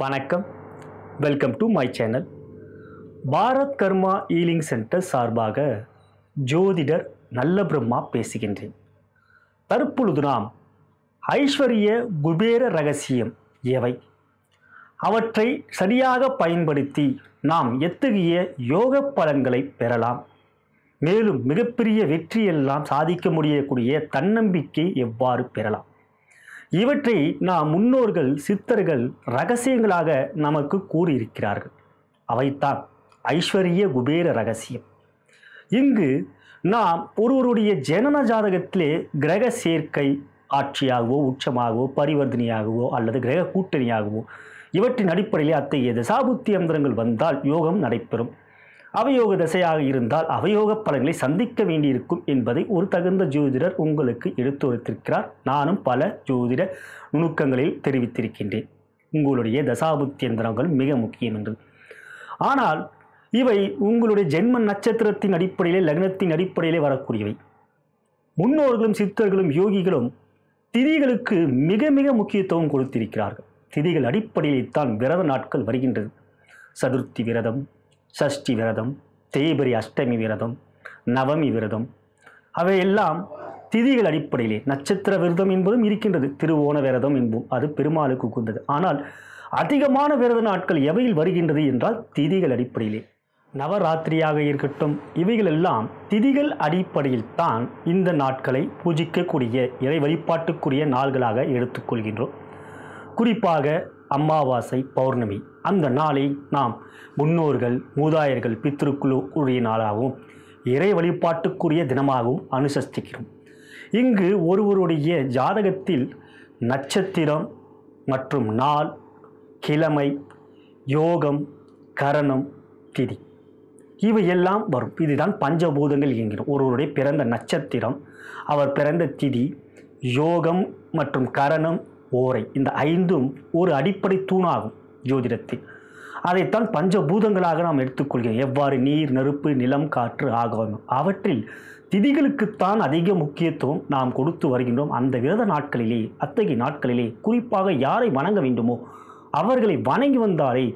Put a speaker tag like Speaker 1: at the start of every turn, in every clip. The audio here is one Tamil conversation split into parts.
Speaker 1: வணக்கம். Welcome to my channel Bharat Karma healing centre சார்பாக ஜோதிடர் நல்ல பிரம்மா பேசுகின்றேன். தற்பொழுது நாம் ஐஸ்வர்ய குபேர ரகசியம் எவை? அவற்றை சரியாக பயன்படுத்தி நாம் எத்தகைய யோக பலன்களை பெறலாம்? மேலும் மிகப்பெரிய வெற்றியெல்லாம் சாதிக்க முடியக்கூடிய தன்னம்பிக்கை எவ்வாறு பெறலாம்? இவற்றை நாம் முன்னோர்கள் சித்தர்கள் ரகசியங்களாக நமக்கு கூறியிருக்கிறார்கள். அவைத்தான் ஐஸ்வர்ய குபேர ரகசியம். இங்கு நாம் ஒருவருடைய ஜனன ஜாதகத்திலே கிரக சேர்க்கை ஆட்சியாகவோ உச்சமாகவோ பரிவர்த்தனையாகவோ அல்லது கிரக கூட்டணியாகவோ இவற்றின் அடிப்படையில் அத்தகைய தசாபுத்தி அந்தரங்கள் வந்தால் யோகம் நடைபெறும். அவயோக தசையாக இருந்தால் அவயோக பலன்களை சந்திக்க வேண்டியிருக்கும் என்பதை ஒரு தகுந்த ஜோதிடர் உங்களுக்கு எடுத்துரைத்திருக்கிறார் நானும் பல ஜோதிட நுணுக்கங்களில் தெரிவித்திருக்கின்றேன். உங்களுடைய தசாபுத்தி எந்திரங்கள் மிக முக்கியம் என்று. ஆனால் இவை உங்களுடைய ஜென்ம நட்சத்திரத்தின் அடிப்படையிலே லக்னத்தின் அடிப்படையிலே வரக்கூடியவை. முன்னோர்களும் சித்தர்களும் யோகிகளும் திதிகளுக்கு மிக மிக முக்கியத்துவம் கொடுத்திருக்கிறார்கள். திதிகள் அடிப்படையில் தான் விரத நாட்கள் வருகின்றது. சதுர்த்தி விரதம் சஷ்டி விரதம் தேய்பரி அஷ்டமி விரதம் நவமி விரதம். அவையெல்லாம் திதிகள் அடிப்படையிலே நட்சத்திர விரதம் என்பதும் இருக்கின்றது. திருவோண விரதம் என்போம் அது பெருமாளுக்கு உகந்தது. ஆனால் அதிகமான விரத நாட்கள் எவையில் வருகின்றது என்றால் திதிகள் அடிப்படையிலே. நவராத்திரியாக இருக்கட்டும் இவைகள் எல்லாம் திதிகள் அடிப்படையில் தான் இந்த நாட்களை பூஜிக்கக்கூடிய இறை வழிபாட்டுக்குரிய நாள்களாக எடுத்துக்கொள்கின்றோம். குறிப்பாக அமாவாசை பௌர்ணமி அந்த நாளை நாம் முன்னோர்கள் மூதாயர்கள் பித்திருக்குழு உரிய நாளாகவும் இறை வழிபாட்டுக்குரிய தினமாகவும் அனுசரிக்கிறோம் இங்கு ஒருவருடைய ஜாதகத்தில் நட்சத்திரம் மற்றும் நாள் கிழமை யோகம் கரணம் திதி இவையெல்லாம் வரும். இதுதான் பஞ்சபூதங்கள் என்கிறோம். ஒருவருடைய பிறந்த நட்சத்திரம் அவர் பிறந்த திதி யோகம் மற்றும் கரணம் ஓரை. இந்த ஐந்தும் ஒரு அடிப்படை தூணாகும். ஜோதிடத்தை அதைத்தான் பஞ்சபூதங்களாக நாம் எடுத்துக்கொள்கிறோம். எவ்வாறு நீர் நெருப்பு நிலம் காற்று ஆகாயம் அவற்றில் திதிகளுக்குத்தான் அதிக முக்கியத்துவம் நாம் கொடுத்து வருகின்றோம். அந்த விரத நாட்களிலே அத்தகைய நாட்களிலே குறிப்பாக யாரை வணங்க வேண்டுமோ அவர்களை வணங்கி வந்தாலே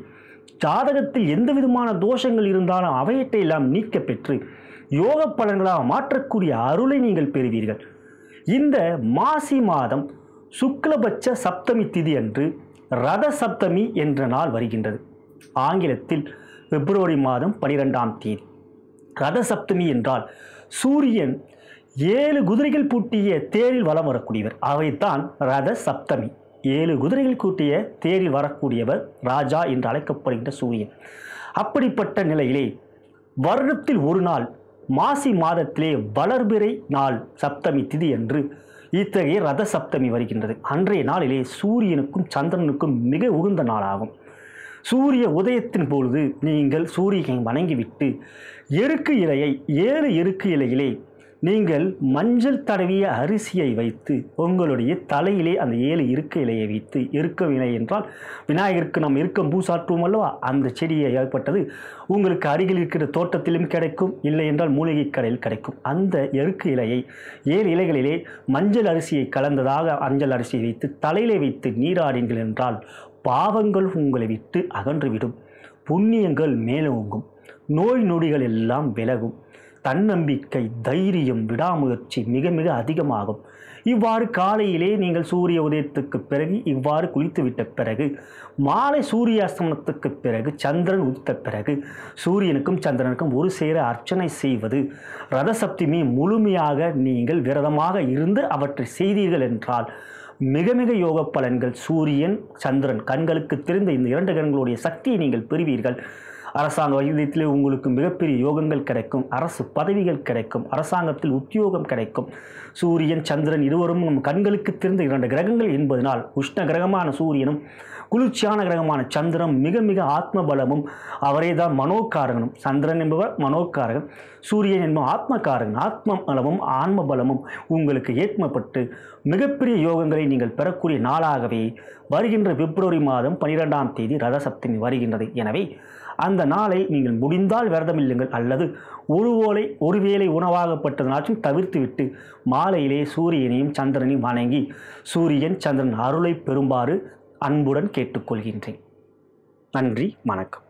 Speaker 1: ஜாதகத்தில் எந்த விதமான தோஷங்கள் இருந்தாலும் அவையற்றை எல்லாம் நீக்க பெற்று யோக பலன்களாக மாற்றக்கூடிய அருளை நீங்கள் பெறுவீர்கள். இந்த மாசி மாதம் சுக்லபட்ச சப்தமி திதி அன்று ரத சப்தமி என்ற நாள் வருகின்றது. ஆங்கிலத்தில் பிப்ரவரி மாதம் பனிரெண்டாம் தேதி. ரத சப்தமி என்றால் சூரியன் ஏழு குதிரைகள் பூட்டிய தேரில் வலம் வரக்கூடியவர். அவைத்தான் ரத சப்தமி ஏழு குதிரைகள் கூட்டிய தேரில் வரக்கூடியவர் ராஜா என்று அழைக்கப்படுகின்ற சூரியன். அப்படிப்பட்ட நிலையிலே வருடத்தில் ஒரு நாள் மாசி மாதத்திலே வளர்பிறை நாள் சப்தமி திதி என்று இத்தகைய ரத சப்தமி வருகின்றது. அன்றைய நாளிலே சூரியனுக்கும் சந்திரனுக்கும் மிக உகந்த நாளாகும். சூரிய உதயத்தின் பொழுது நீங்கள் சூரியனை வணங்கிவிட்டு எருக்கு இலையை ஏழு எருக்கு இலையிலே நீங்கள் மஞ்சள் தடவிய அரிசியை வைத்து உங்களுடைய தலையிலே அந்த ஏழு இருக்க இலையை வைத்து இருக்கவில்லை என்றால் விநாயகருக்கு நாம் இருக்கம் பூசாற்றுவோம் அல்லவா? அந்த செடியை ஏற்பட்டது உங்களுக்கு அருகில் இருக்கிற தோட்டத்திலும் கிடைக்கும் இல்லை என்றால் மூலிகை கடையில் கிடைக்கும். அந்த எருக்கு இலையை ஏழு இலைகளிலே மஞ்சள் அரிசியை கலந்ததாக மஞ்சள் அரிசியை வைத்து தலையிலே வைத்து நீராடினீர்கள் என்றால் பாவங்கள் உங்களை விட்டு அகன்றுவிடும். புண்ணியங்கள் மேலோங்கும். நோய் நொடிகள் எல்லாம் விலகும். தன்னம்பிக்கை தைரியம் விடாமுயற்சி மிக மிக அதிகமாகும். இவ்வாறு காலையிலே நீங்கள் சூரிய உதயத்துக்கு பிறகு இவ்வாறு குளித்துவிட்ட பிறகு மாலை சூரிய அஸ்தமனத்துக்கு பிறகு சந்திரன் உதித்த பிறகு சூரியனுக்கும் சந்திரனுக்கும் ஒரு சேர அர்ச்சனை செய்வது ரதசப்தமி முழுமையாக நீங்கள் விரதமாக இருந்து அவற்றை செய்தீர்கள் என்றால் மிக மிக யோக பலன்கள் சூரியன் சந்திரன் கண்களுக்கு தெரிந்த இந்த இரண்டு கிரகங்களுடைய சக்தியை நீங்கள் பெறுவீர்கள். அரசாங்க வைத்தியத்திலே உங்களுக்கு மிகப்பெரிய யோகங்கள் கிடைக்கும். அரசு பதவிகள் கிடைக்கும். அரசாங்கத்தில் உத்தியோகம் கிடைக்கும். சூரியன் சந்திரன் இருவரும் நம் கண்களுக்கு தெரிந்த இரண்டு கிரகங்கள் என்பதனால் உஷ்ண கிரகமான சூரியனும் குளிர்ச்சியான கிரகமான சந்திரன் மிக மிக ஆத்ம பலமும் அவரே தான் மனோகாரகனும். சந்திரன் என்பவர் மனோக்காரகன் சூரியன் என்பவர் ஆத்மக்காரகன் ஆத்ம பலமும் ஆன்ம பலமும் உங்களுக்கு ஏற்மப்பட்டு மிகப்பெரிய யோகங்களை நீங்கள் பெறக்கூடிய நாளாகவே வருகின்ற பிப்ரவரி மாதம் பனிரெண்டாம் தேதி ரதசப்தமி வருகின்றது. எனவே அந்த நாளை நீங்கள் முடிந்தால் விரதம் இல்லுங்கள் அல்லது ஒரு ஓலை ஒருவேளை உணவாகப்பட்டதனாச்சும் தவிர்த்துவிட்டு மாலையிலே சூரியனையும் சந்திரனையும் வணங்கி சூரியன் சந்திரன் அருளை பெறுமாறு அன்புடன் கேட்டுக்கொள்கின்றேன். நன்றி வணக்கம்.